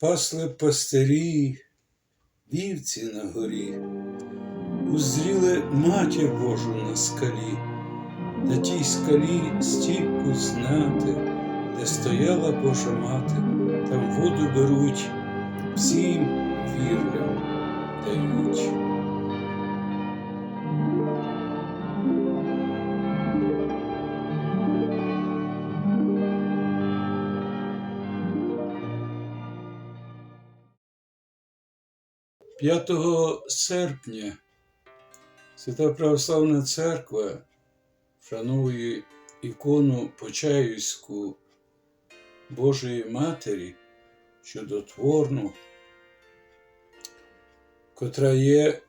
Пасли пастирі, вівці на горі, узріли матір Божу на скалі, на тій скалі стіпку знати, де стояла Божа мати, там воду беруть, всім вірним дають. П'ятого серпня Свята Православна Церква вшановує ікону Почаївську Божої Матері чудотворну, котра є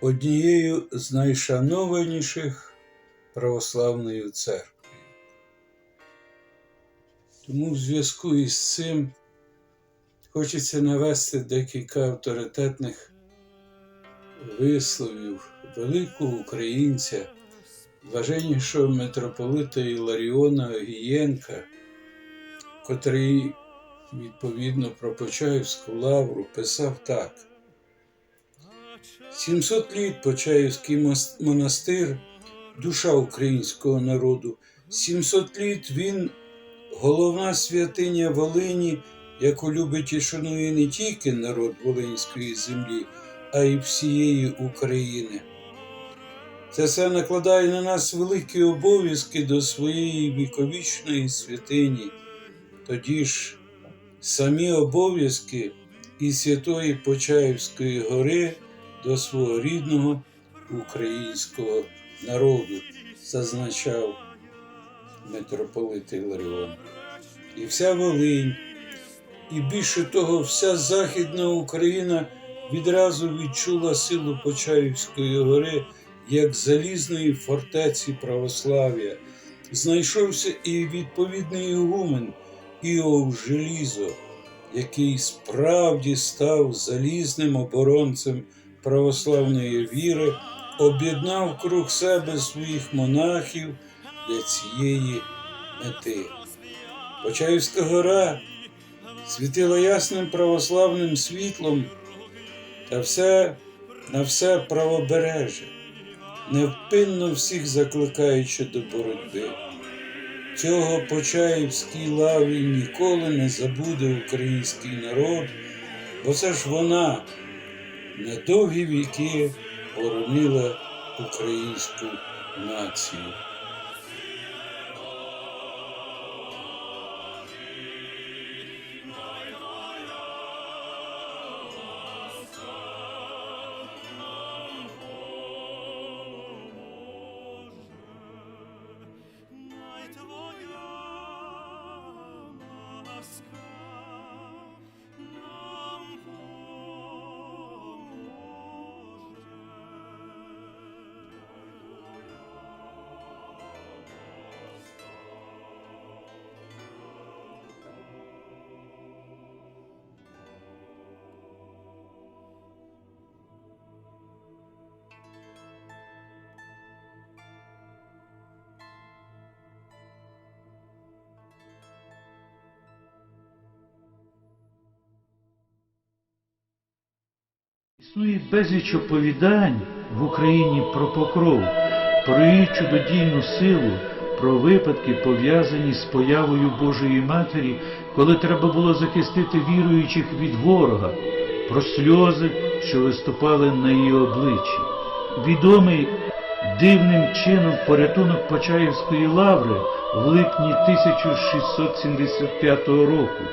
однією з найшанованіших православною церквою. Тому в зв'язку із цим хочеться навести декілька авторитетних висловів великого українця, блаженнішого митрополита Іларіона Огієнка, котрий відповідно про Почаївську лавру писав так. 700 літ Почаївський монастир, душа українського народу. 700 літ він головна святиня Волині, яку любить і шанує не тільки народ Волинської землі, а й всієї України. Це все накладає на нас великі обов'язки до своєї віковічної святині. Тоді ж самі обов'язки і Святої Почаївської гори до свого рідного українського народу, зазначав митрополит Іларіон. І вся Волинь, і більше того, вся Західна Україна відразу відчула силу Почаївської гори як залізної фортеці православ'я. Знайшовся і відповідний ігумен Іов Желізо, який справді став залізним оборонцем православної віри, об'єднав круг себе своїх монахів для цієї мети. Почаївська гора світила ясним православним світлом та все на все правобережжя, невпинно всіх закликаючи до боротьби. Цього Почаївській лаві ніколи не забуде український народ, бо це ж вона на довгі віки боронила українську націю. Thank you. Існує безліч оповідань в Україні про покров, про її чудодійну силу, про випадки, пов'язані з появою Божої Матері, коли треба було захистити віруючих від ворога, про сльози, що виступали на її обличчі. Відомий дивним чином порятунок Почаївської лаври в липні 1675 року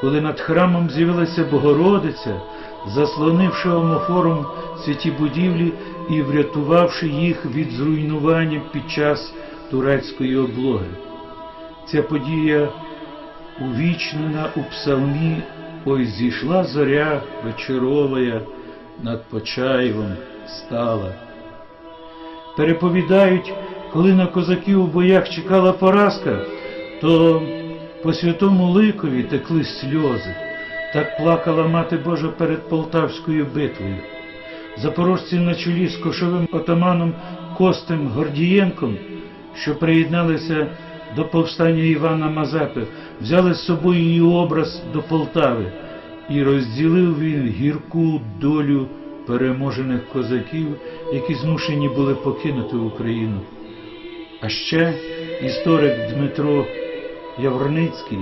коли над храмом з'явилася Богородиця, заслонивши омофором святі будівлі і врятувавши їх від зруйнування під час турецької облоги. Ця подія увічнена у псалмі Ой зійшла зоря вечоровая, над Почаєвом стала. Переповідають, коли на козаків у боях чекала поразка, то по святому ликові текли сльози. Так плакала Мати Божа перед Полтавською битвою. Запорожці на чолі з кошовим отаманом Костем Гордієнком, що приєдналися до повстання Івана Мазепи, взяли з собою її образ до Полтави, і розділив він гірку долю переможених козаків, які змушені були покинути Україну. А ще історик Дмитро Явроницький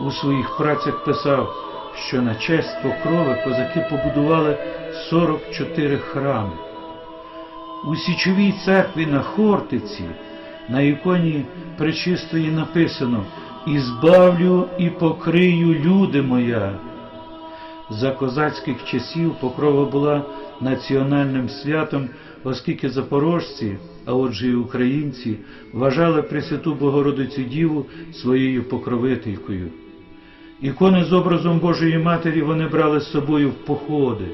у своїх працях писав, що на честь покрови козаки побудували 44 храми. У Січовій церкві на Хортиці на іконі Пречистої написано «Ізбавлю і покрию люди моя». За козацьких часів покрова була національним святом, оскільки запорожці, а отже і українці, вважали Пресвяту Богородицю Діву своєю покровителькою. Ікони з образом Божої Матері вони брали з собою в походи.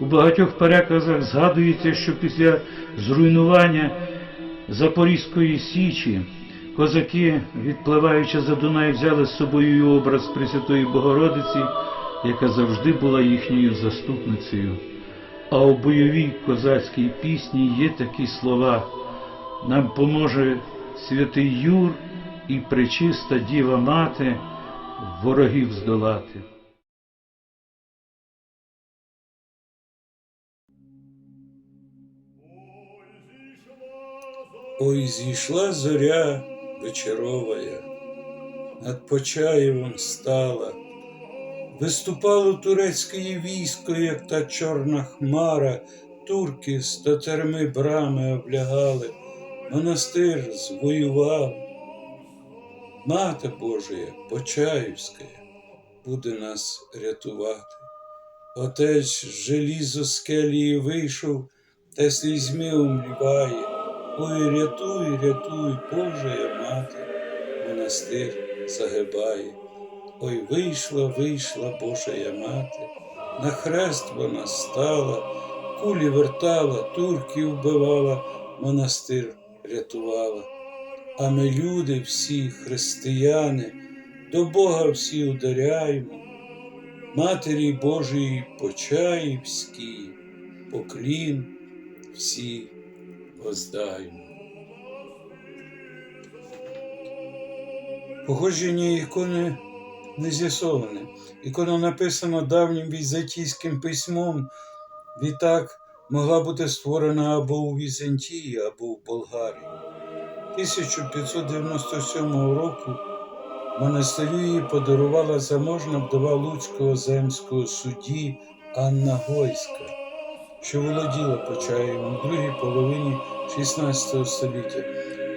У багатьох переказах згадується, що після зруйнування Запорізької Січі козаки, відпливаючи за Дунай, взяли з собою образ Пресвятої Богородиці, яка завжди була їхньою заступницею. А у бойовій козацькій пісні є такі слова Нам поможе святий Юр і пречиста Діва Мати ворогів здолати. Ой, зійшла зоря вечоровая, над Почаєвом стала, виступало турецьке військо, як та чорна хмара, турки з татарми брами облягали, монастир звоював. Мати Божия Почаївська буде нас рятувати. Отець желізо з келії вийшов, та слізьми умліває. Ой, рятуй, рятуй, Божая мати, монастир загибає. Ой, вийшла, вийшла Божая мати, на хрест вона стала, кулі вертала, турків вбивала, монастир рятувала. А ми люди всі, християни, до Бога всі ударяємо, Матері Божої Почаївській, поклін всі воздаймо. Походження ікони не з'ясоване. Ікона написана давнім візантійським письмом, відтак могла бути створена або у Візантії, або в Болгарії. 1597 року монастирю її подарувала заможна вдова Луцького земського судді Анна Гойська, що володіла Почаєвом у другій половині XVI століття.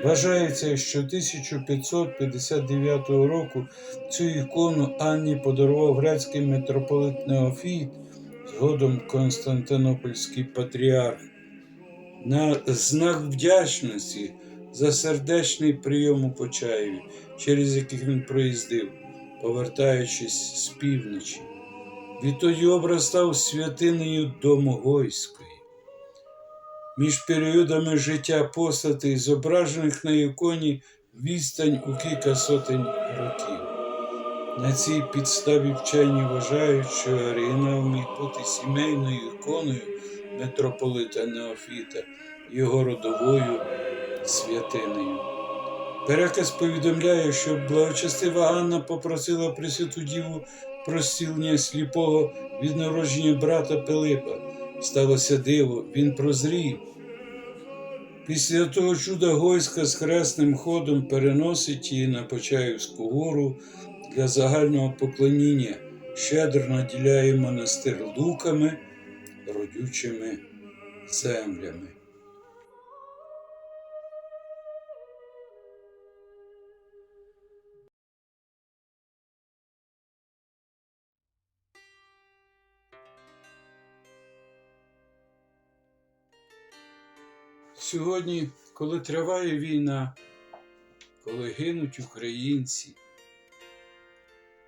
Вважається, що 1559 року цю ікону Анні подарував грецький митрополит Неофіт, згодом Константинопольський патріарх. На знак вдячності за сердечний прийом у Почаєві, через який він проїздив, повертаючись з півночі. Відтоді образ став святинею Домогойської. Між періодами життя постатей, зображених на іконі, відстань у кілька сотень років. На цій підставі вчені вважають, що оригінал міг бути сімейною іконою митрополита Неофіта, його родовою святинею. Переказ повідомляє, що благочестива Анна попросила Пресвяту Діву про зцілення сліпого від народження брата Пилипа. Сталося диво, він прозрів. Після того чуда Гойська з хресним ходом переносить її на Почаївську гору для загального поклоніння, щедро наділяє монастир луками, родючими землями. Сьогодні, коли триває війна, коли гинуть українці,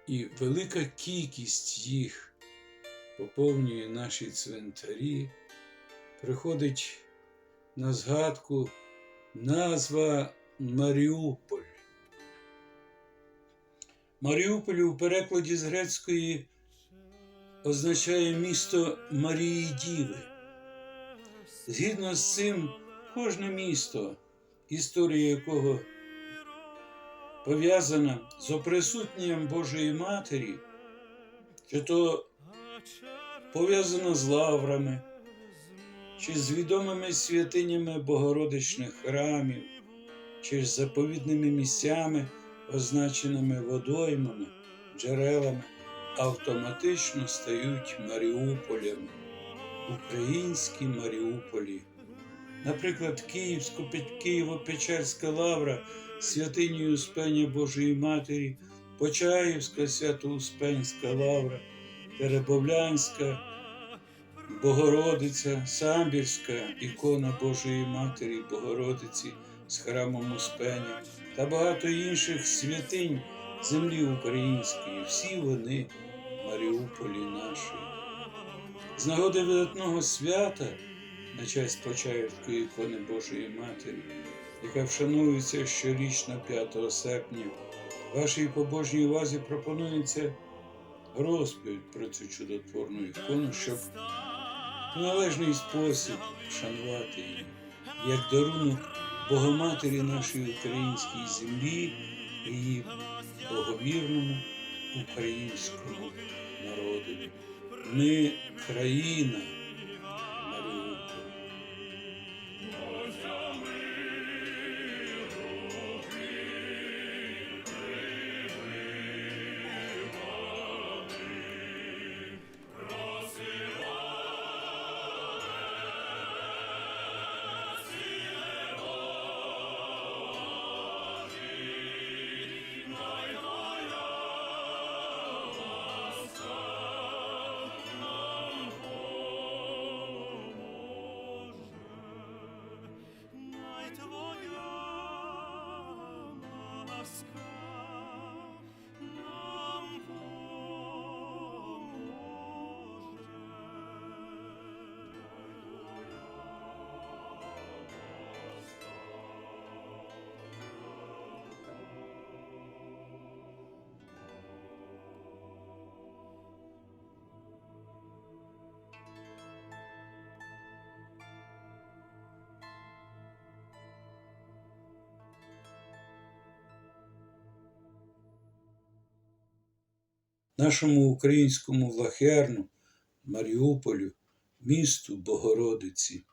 і велика кількість їх поповнює наші цвинтарі, приходить на згадку назва Маріуполь. Маріуполь у перекладі з грецької означає місто Марії Діви. Згідно з цим, кожне місто, історія якого пов'язана з оприсутненням Божої Матері, чи то пов'язана з лаврами, чи з відомими святинями богородичних храмів, чи з заповідними місцями, означеними водоймами, джерелами, автоматично стають Маріуполями, українські Маріуполі. Наприклад, Київсько Києво-Печерська лавра святиню Успення Божої Матері, Почаївська Свято-Успенська лавра, Теребовлянська, Богородиця, Самбірська ікона Божої Матері Богородиці з храмом Успення та багато інших святинь землі української. Всі вони в Маріуполі нашої. З нагоди видатного свята на честь Почаївської ікони Божої Матері, яка вшановується щорічно 5 серпня, вашій побожній увазі пропонується розповідь про цю чудотворну ікону, щоб в належний спосіб вшанувати її, як дарунок Богоматері нашої українській землі і її боговірному українському народові. Ми країна Нашому українському Влахерну, Маріуполю, місту Богородиці.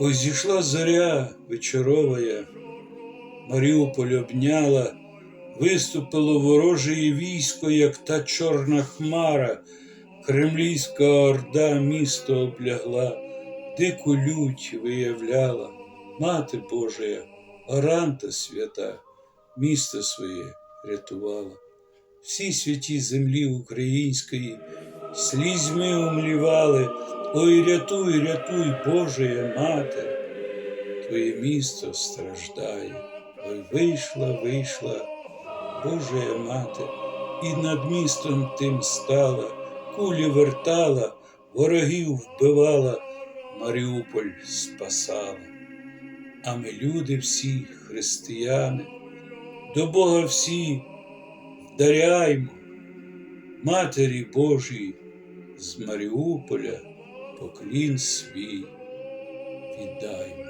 Ось зійшла зоря вечоровая, Маріуполь обняла, виступило ворожеє військо, як та чорна хмара, Кремлівська орда місто облягла, дику лють виявляла, Мати Божия, оранта свята, місто своє рятувала. Всі святі землі української слізьми умлівали, ой, рятуй, рятуй, Божия Мати, Твоє місто страждає, ой, вийшла, вийшла, Божия Мати, і над містом тим стала, кулі вертала, ворогів вбивала, Маріуполь спасала. А ми люди всі, християни, до Бога всі вдаряймо, Матері Божій з Маріуполя поклін свій віддаймо.